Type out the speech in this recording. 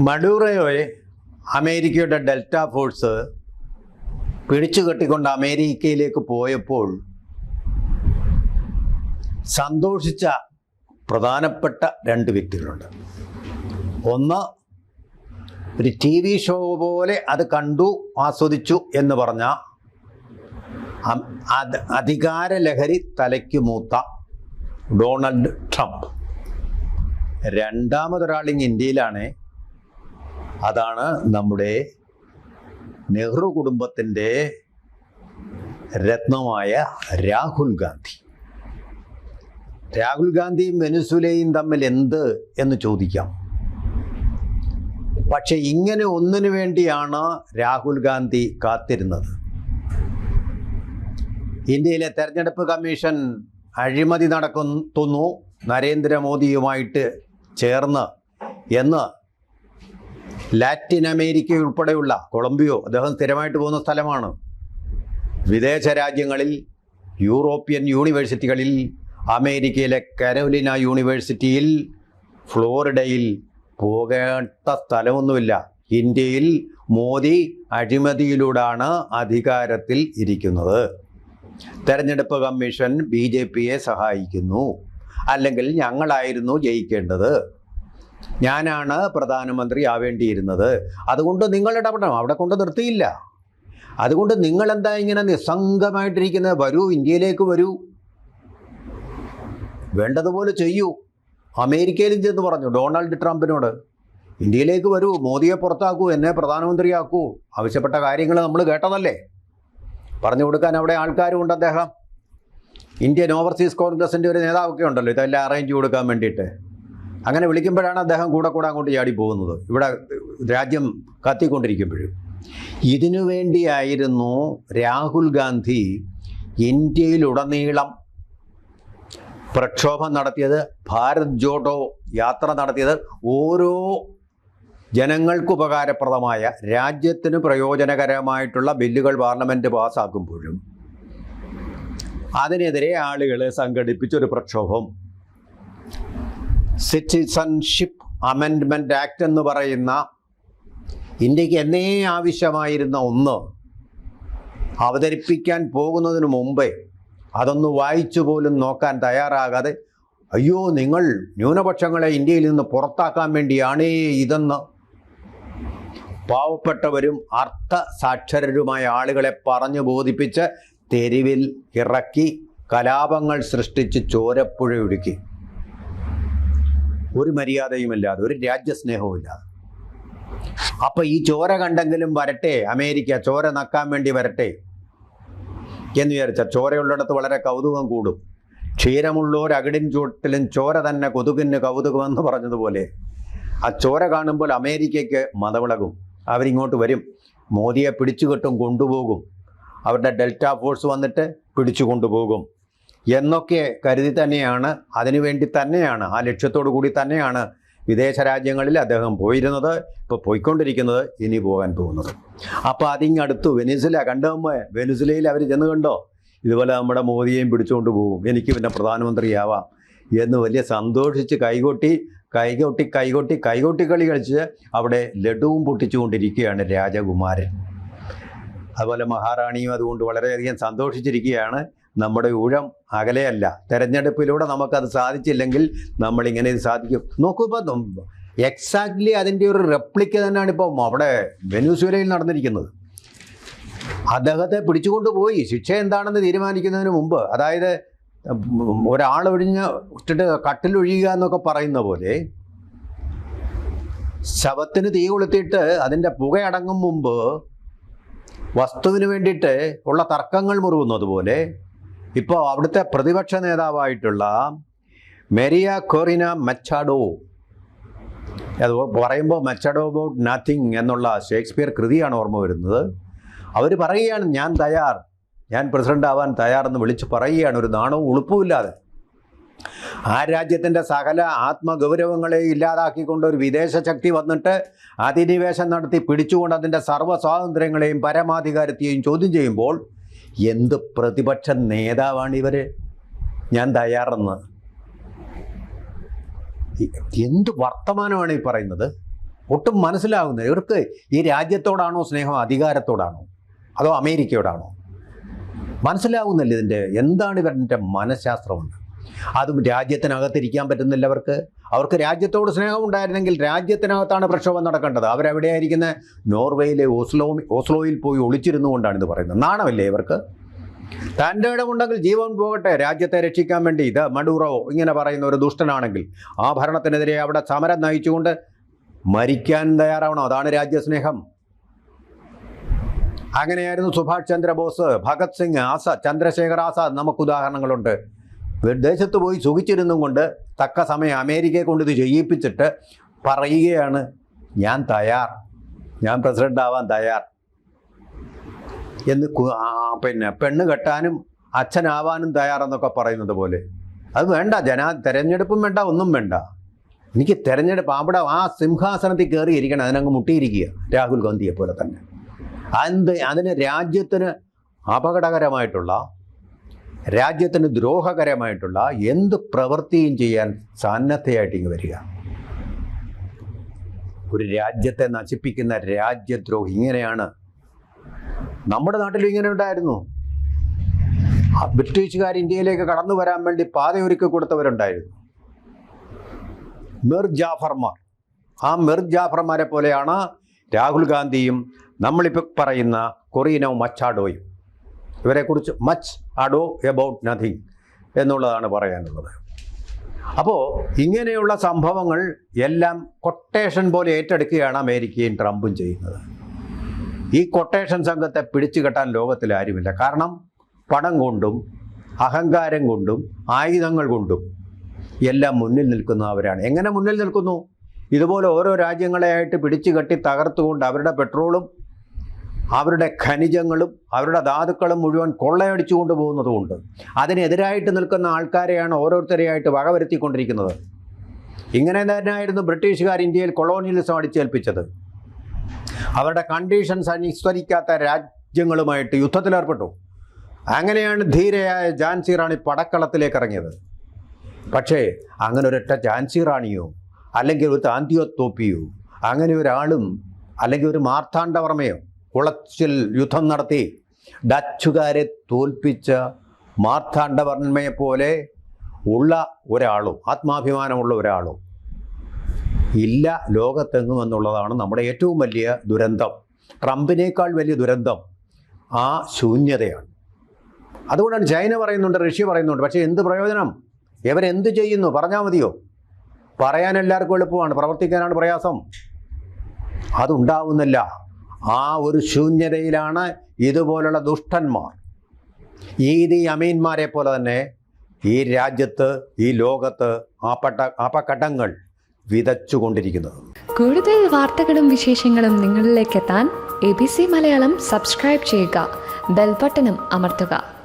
മഡൂറോയെ അമേരിക്കയുടെ delta force പിടിച്ചു കെട്ടിക്കൊണ്ട് അമേരിക്കയിലേക്ക് പോയപ്പോൾ സന്തോഷിച്ച പ്രധാനപ്പെട്ട രണ്ട് വ്യക്തികളുണ്ട്. ഒന്ന് ഒരു ടി വി ഷോ പോലെ അത് കണ്ടു ആസ്വദിച്ചു എന്ന് പറഞ്ഞ അധികാര ലഹരി തലയ്ക്ക് മൂത്ത ഡൊണാൾഡ് ട്രംപ്. രണ്ടാമതൊരാളിങ് ഇന്ത്യയിലാണ്. അതാണ് നമ്മുടെ നെഹ്റു കുടുംബത്തിന്റെ രത്നമായ രാഹുൽ ഗാന്ധി. രാഹുൽ ഗാന്ധിയും വെനുസുലയും തമ്മിൽ എന്ത് എന്ന് ചോദിക്കാം. പക്ഷെ ഇങ്ങനെ ഒന്നിനു വേണ്ടിയാണ് രാഹുൽ ഗാന്ധി കാത്തിരുന്നത്. ഇന്ത്യയിലെ തെരഞ്ഞെടുപ്പ് കമ്മീഷൻ അഴിമതി നടക്കുന്നു നരേന്ദ്രമോദിയുമായിട്ട് ചേർന്ന് എന്ന് ലാറ്റിൻ അമേരിക്ക ഉൾപ്പെടെയുള്ള കൊളംബിയോ അദ്ദേഹം സ്ഥിരമായിട്ട് പോകുന്ന സ്ഥലമാണ്. വിദേശ രാജ്യങ്ങളിൽ യൂറോപ്യൻ യൂണിവേഴ്സിറ്റികളിൽ അമേരിക്കയിലെ കരോലിന യൂണിവേഴ്സിറ്റിയിൽ ഫ്ലോറിഡയിൽ പോകേണ്ട സ്ഥലമൊന്നുമില്ല. ഇന്ത്യയിൽ മോദി അഴിമതിയിലൂടെയാണ് അധികാരത്തിൽ ഇരിക്കുന്നത്. തെരഞ്ഞെടുപ്പ് കമ്മീഷൻ ബി ജെ പിയെ സഹായിക്കുന്നു. അല്ലെങ്കിൽ ഞങ്ങളായിരുന്നു ജയിക്കേണ്ടത്. ഞാനാണ് പ്രധാനമന്ത്രി ആവേണ്ടിയിരുന്നത്. അതുകൊണ്ട് നിങ്ങൾ ഇടപെടണം. അവിടെ കൊണ്ട് നിർത്തിയില്ല. അതുകൊണ്ട് നിങ്ങൾ എന്താ ഇങ്ങനെ നിസ്സംഗമായിട്ടിരിക്കുന്നത് വരൂ ഇന്ത്യയിലേക്ക് വരൂ. വേണ്ടതുപോലെ ചെയ്യൂ. അമേരിക്കയിലും ചെന്ന് പറഞ്ഞു ഡൊണാൾഡ് ട്രംപിനോട്. ഇന്ത്യയിലേക്ക് വരൂ മോദിയെ പുറത്താക്കൂ എന്നെ പ്രധാനമന്ത്രിയാക്കൂ. ആവശ്യപ്പെട്ട കാര്യങ്ങൾ നമ്മൾ കേട്ടതല്ലേ? പറഞ്ഞു കൊടുക്കാൻ അവിടെ ആൾക്കാരും ഉണ്ട് അദ്ദേഹം. ഇന്ത്യൻ ഓവർസീസ് കോൺഗ്രസിന്റെ ഒരു നേതാവൊക്കെ ഉണ്ടല്ലോ ഇതെല്ലാം അറേഞ്ച് കൊടുക്കാൻ വേണ്ടിയിട്ട്. അങ്ങനെ വിളിക്കുമ്പോഴാണ് അദ്ദേഹം കൂടെ കൂടെ അങ്ങോട്ട് ചാടി പോകുന്നത്. ഇവിടെ രാജ്യം കത്തിക്കൊണ്ടിരിക്കുമ്പോഴും. ഇതിനു വേണ്ടിയായിരുന്നു രാഹുൽ ഗാന്ധി ഇന്ത്യയിലുടനീളം പ്രക്ഷോഭം നടത്തിയത് ഭാരത് ജോഡോ യാത്ര നടത്തിയത്. ഓരോ ജനങ്ങൾക്ക് ഉപകാരപ്രദമായ രാജ്യത്തിന് പ്രയോജനകരമായിട്ടുള്ള ബില്ലുകൾ പാർലമെന്റ് പാസ്സാക്കുമ്പോഴും അതിനെതിരെ ആളുകൾ സംഘടിപ്പിച്ചൊരു പ്രക്ഷോഭം. സിറ്റിസൺഷിപ്പ് അമെൻഡ്മെന്റ് ആക്ട് എന്ന് പറയുന്ന ഇന്ത്യയ്ക്ക് എന്നേ ആവശ്യമായിരുന്ന ഒന്ന് അവതരിപ്പിക്കാൻ പോകുന്നതിന് മുമ്പേ അതൊന്ന് വായിച്ചു പോലും നോക്കാൻ തയ്യാറാകാതെ അയ്യോ നിങ്ങൾ ന്യൂനപക്ഷങ്ങളെ ഇന്ത്യയിൽ നിന്ന് പുറത്താക്കാൻ വേണ്ടിയാണേ ഇതെന്ന് പാവപ്പെട്ടവരും അർത്ഥ സാക്ഷരരുമായ ആളുകളെ പറഞ്ഞു ബോധിപ്പിച്ച് തെരുവിൽ ഇറക്കി കലാപങ്ങൾ സൃഷ്ടിച്ച് ചോരപ്പുഴയൊഴുക്കി ഒരു മര്യാദയുമില്ലാതെ ഒരു രാജ്യസ്നേഹവും ഇല്ലാതെ അപ്പൊ ഈ ചോര കണ്ടെങ്കിലും വരട്ടെ അമേരിക്ക ചോര നക്കാൻ വേണ്ടി വരട്ടെ എന്ന് വിചാരിച്ചാൽ ചോരയുള്ളിടത്ത് വളരെ കൗതുകം കൂടും. ക്ഷീരമുള്ളോർ അകിടിൻ ചൂട്ടിലും ചോര തന്നെ കൊതുകിന് കൗതുകമെന്ന് പറഞ്ഞതുപോലെ. ആ ചോര കാണുമ്പോൾ അമേരിക്കയ്ക്ക് മതവിളകും. അവരിങ്ങോട്ട് വരും. മോദിയെ പിടിച്ചു കെട്ടും കൊണ്ടുപോകും. അവരുടെ ഡെൽറ്റ ഫോഴ്സ് വന്നിട്ട് പിടിച്ചു കൊണ്ടുപോകും എന്നൊക്കെ കരുതി തന്നെയാണ് അതിനുവേണ്ടി തന്നെയാണ് ആ ലക്ഷ്യത്തോടു കൂടി തന്നെയാണ് വിദേശ രാജ്യങ്ങളിൽ അദ്ദേഹം പോയിരുന്നത് ഇപ്പോൾ പോയിക്കൊണ്ടിരിക്കുന്നത് ഇനി പോകാൻ പോകുന്നത്. അപ്പോൾ അതിങ്ങടുത്തു വെനിസില കണ്ടമ്മ വെനിസിലയിൽ അവർ ചെന്ന് കണ്ടോ? ഇതുപോലെ നമ്മുടെ മോദിയെയും പിടിച്ചുകൊണ്ട് പോകും എനിക്ക് പിന്നെ പ്രധാനമന്ത്രിയാവാം എന്ന് വലിയ സന്തോഷിച്ച് കൈകൊട്ടി കൈകൊട്ടി കൈകൊട്ടി കൈകൊട്ടി കളി കളിച്ച് അവിടെ ലഡുവും പൊട്ടിച്ചുകൊണ്ടിരിക്കുകയാണ് രാജകുമാരൻ. അതുപോലെ മഹാറാണിയും അതുകൊണ്ട് വളരെയധികം സന്തോഷിച്ചിരിക്കുകയാണ്. നമ്മുടെ ഊഴം അകലെയല്ല. തെരഞ്ഞെടുപ്പിലൂടെ നമുക്കത് സാധിച്ചില്ലെങ്കിൽ നമ്മളിങ്ങനെ ഇത് സാധിക്കും. നോക്കൂ ഇപ്പം എക്സാക്ട്ലി അതിന്റെ ഒരു റെപ്ലിക്ക തന്നെയാണ് ഇപ്പം അവിടെ വെനൂസുലയിൽ നടന്നിരിക്കുന്നത്. അദ്ദേഹത്തെ പിടിച്ചുകൊണ്ട് പോയി. ശിക്ഷ എന്താണെന്ന് തീരുമാനിക്കുന്നതിന് മുമ്പ് അതായത് ഒരാൾ ഒരാളൊഴിഞ്ഞ് ഇട്ടിട്ട് കട്ടിലൊഴിയുക എന്നൊക്കെ പറയുന്ന പോലെ ശവത്തിന് തീ കൊളുത്തിയിട്ട് അതിന്റെ പുകയടങ്ങും മുമ്പ് വസ്തുവിന് വേണ്ടിയിട്ട് ഉള്ള തർക്കങ്ങൾ മുറുകുന്നത് പോലെ ഇപ്പോൾ അവിടുത്തെ പ്രതിപക്ഷ നേതാവായിട്ടുള്ള മെരിയ കൊറിന മെച്ചാഡോ. അത് പറയുമ്പോൾ മച്ചാഡോ അബൌട്ട് നത്തിങ് എന്നുള്ള ഷേക്സ്പിയർ കൃതിയാണ് ഓർമ്മ വരുന്നത്. അവർ പറയുകയാണ് ഞാൻ തയ്യാർ. ഞാൻ പ്രസിഡന്റ് ആവാൻ തയ്യാറെന്ന് വിളിച്ച് പറയുകയാണ്. ഒരു നാണവും ഉളുപ്പുമില്ലാതെ ആ രാജ്യത്തിന്റെ സകല ആത്മഗൗരവങ്ങളെ ഇല്ലാതാക്കിക്കൊണ്ട് ഒരു വിദേശ ശക്തി വന്നിട്ട് അധിനിവേശം നടത്തി പിടിച്ചുകൊണ്ട് അതിന്റെ സർവ സ്വാതന്ത്ര്യങ്ങളെയും പരമാധികാരത്തെയും ചോദ്യം ചെയ്യുമ്പോൾ എന്ത് പ്രതിപക്ഷ നേതാവാണ് ഇവർ ഞാൻ തയ്യാറെന്ന്. എന്ത് വർത്തമാനമാണ് ഈ പറയുന്നത്? ഒട്ടും മനസ്സിലാകുന്നില്ല ഇവർക്ക് ഈ രാജ്യത്തോടാണോ സ്നേഹം? അധികാരത്തോടാണോ? അതോ അമേരിക്കയോടാണോ? മനസ്സിലാകുന്നില്ല ഇതിന്റെ എന്താണ് ഇവരുടെ മനഃശാസ്ത്രമെന്ന്? അതും രാജ്യത്തിനകത്തിരിക്കാൻ പറ്റുന്നില്ല അവർക്ക് അവർക്ക് രാജ്യത്തോട് സ്നേഹം ഉണ്ടായിരുന്നെങ്കിൽ രാജ്യത്തിനകത്താണ് പ്രക്ഷോഭം നടക്കേണ്ടത്. അവരെവിടെയായിരിക്കുന്ന? നോർവേയിലെ ഓസ്ലോ ഓസ്ലോയിൽ പോയി ഒളിച്ചിരുന്നു കൊണ്ടാണ് ഇത് പറയുന്നത്. നാണമല്ലേ ഇവർക്ക്? തന്റെ ഇടമുണ്ടെങ്കിൽ ജീവൻ പോകട്ടെ രാജ്യത്തെ രക്ഷിക്കാൻ വേണ്ടി. ഇത് മഡൂറോ ഇങ്ങനെ പറയുന്ന ഒരു ദുഷ്ടനാണെങ്കിൽ ആ ഭരണത്തിനെതിരെ അവിടെ സമരം നയിച്ചുകൊണ്ട് മരിക്കാൻ തയ്യാറാവണം. അതാണ് രാജ്യസ്നേഹം. അങ്ങനെയായിരുന്നു സുഭാഷ് ചന്ദ്രബോസ്. ഭഗത് സിംഗ് ആസാദ് ചന്ദ്രശേഖർ ആസാദ്. നമുക്ക് ഉദാഹരണങ്ങളുണ്ട്. വിദേശത്ത് പോയി സുഖിച്ചിരുന്നും കൊണ്ട് തക്ക സമയം അമേരിക്കയെ കൊണ്ട് ഇത് ചെയ്യിപ്പിച്ചിട്ട് പറയുകയാണ് ഞാൻ തയ്യാർ. ഞാൻ പ്രസിഡന്റ് ആവാൻ തയ്യാർ. എന്ന് പിന്നെ പെണ്ണ് കെട്ടാനും അച്ഛനാവാനും തയ്യാറെന്നൊക്കെ പറയുന്നത് പോലെ. അത് വേണ്ട ജനാ തെരഞ്ഞെടുപ്പും വേണ്ട ഒന്നും വേണ്ട. എനിക്ക് തെരഞ്ഞെടുപ്പ് അവിടെ ആ സിംഹാസനത്തിൽ കയറി ഇരിക്കണം അതിനങ്ങ് മുട്ടിയിരിക്കുക രാഹുൽ ഗാന്ധിയെ പോലെ തന്നെ. അത് അതിന് രാജ്യത്തിന് അപകടകരമായിട്ടുള്ള രാജ്യത്തിന് ദ്രോഹകരമായിട്ടുള്ള എന്ത് പ്രവൃത്തിയും ചെയ്യാൻ സന്നദ്ധയായിട്ട് ഇങ്ങ് വരിക. ഒരു രാജ്യത്തെ നശിപ്പിക്കുന്ന രാജ്യദ്രോഹി ഇങ്ങനെയാണ്. നമ്മുടെ നാട്ടിലും ഇങ്ങനെ ഉണ്ടായിരുന്നു. ബ്രിട്ടീഷുകാർ ഇന്ത്യയിലേക്ക് കടന്നു വരാൻ വേണ്ടി പാതയൊരുക്കി കൊടുത്തവരുണ്ടായിരുന്നു. മിർ ജാഫർമാർ. ആ മിർ ജാഫർമാരെ പോലെയാണ് രാഹുൽ ഗാന്ധിയും നമ്മളിപ്പോൾ പറയുന്ന കൊറീനോ മച്ചാഡോയും. ഇവരെക്കുറിച്ച് മച്ച് അഡോ എബൌട്ട് നഥിങ് എന്നുള്ളതാണ് പറയാനുള്ളത്. അപ്പോൾ ഇങ്ങനെയുള്ള സംഭവങ്ങൾ എല്ലാം കൊട്ടേഷൻ പോലെ ഏറ്റെടുക്കുകയാണ് അമേരിക്കയും ട്രംപും ചെയ്യുന്നത്. ഈ കൊട്ടേഷൻ സംഘത്തെ പിടിച്ചു കെട്ടാൻ ലോകത്തിൽ ആരുമില്ല. കാരണം പണം കൊണ്ടും അഹങ്കാരം കൊണ്ടും ആയുധങ്ങൾ കൊണ്ടും എല്ലാം മുന്നിൽ നിൽക്കുന്നവരാണ് എങ്ങനെ മുന്നിൽ നിൽക്കുന്നു? ഇതുപോലെ ഓരോ രാജ്യങ്ങളെയായിട്ട് പിടിച്ചു കെട്ടി തകർത്തുകൊണ്ട് അവരുടെ പെട്രോളും അവരുടെ ഖനിജങ്ങളും അവരുടെ ധാതുക്കളും മുഴുവൻ കൊള്ളയടിച്ചു കൊണ്ടുപോകുന്നതുകൊണ്ട് അതിനെതിരായിട്ട് നിൽക്കുന്ന ആൾക്കാരെയാണ് ഓരോരുത്തരെയായിട്ട് വകവരുത്തിക്കൊണ്ടിരിക്കുന്നത്. ഇങ്ങനെ തന്നെയായിരുന്നു ബ്രിട്ടീഷുകാർ ഇന്ത്യയിൽ കൊളോണിയലിസം അടിച്ചേൽപ്പിച്ചത്. അവരുടെ കണ്ടീഷൻസ് അനുസ്മരിക്കാത്ത രാജ്യങ്ങളുമായിട്ട് യുദ്ധത്തിലേർപ്പെട്ടു. അങ്ങനെയാണ് ധീരയായ ജാൻസി റാണി പടക്കളത്തിലേക്ക് ഇറങ്ങിയത്. പക്ഷേ അങ്ങനെ ഒരൊറ്റ ജാൻസി റാണിയോ അല്ലെങ്കിൽ ഒരു താന്തിയോ തോപ്പിയോ അങ്ങനെ ഒരാളും അല്ലെങ്കിൽ ഒരു മാർത്താണ്ഡവർമ്മയോ കുളച്ചിൽ യുദ്ധം നടത്തി ഡച്ചുകാരെ തോൽപ്പിച്ച മാർത്താണ്ഡവർമ്മയെ പോലെ ഉള്ള ഒരാളും ആത്മാഭിമാനമുള്ള ഒരാളും ഇല്ല ലോകത്തെങ്ങും എന്നുള്ളതാണ് നമ്മുടെ ഏറ്റവും വലിയ ദുരന്തം. ട്രംപിനേക്കാൾ വലിയ ദുരന്തം ആ ശൂന്യതയാണ്. അതുകൊണ്ടാണ് ചൈന പറയുന്നുണ്ട് റഷ്യ പറയുന്നുണ്ട് പക്ഷേ എന്ത് പ്രയോജനം? ഇവരെന്ത് ചെയ്യുന്നു? പറഞ്ഞാൽ മതിയോ? പറയാൻ എല്ലാവർക്കും എളുപ്പമാണ് പ്രവർത്തിക്കാനാണ് പ്രയാസം. അതുണ്ടാവുന്നില്ല. ആ ഒരു ശൂന്യതയിലാണ് ഇതുപോലുള്ള ദുഷ്ടന്മാർ. ഈദി അമീന്മാരെ പോലെ തന്നെ ഈ രാജ്യത്ത് ഈ ലോകത്ത് ആപ്പട്ട അപകടങ്ങൾ വിതച്ചുകൊണ്ടിരിക്കുന്നത്. കൂടുതൽ വാർത്തകളും വിശേഷങ്ങളും നിങ്ങളിലേക്ക് എത്താൻ A B C Malayalam subscribe ചെയ്യുക. ബെൽബട്ടനും അമർത്തുക.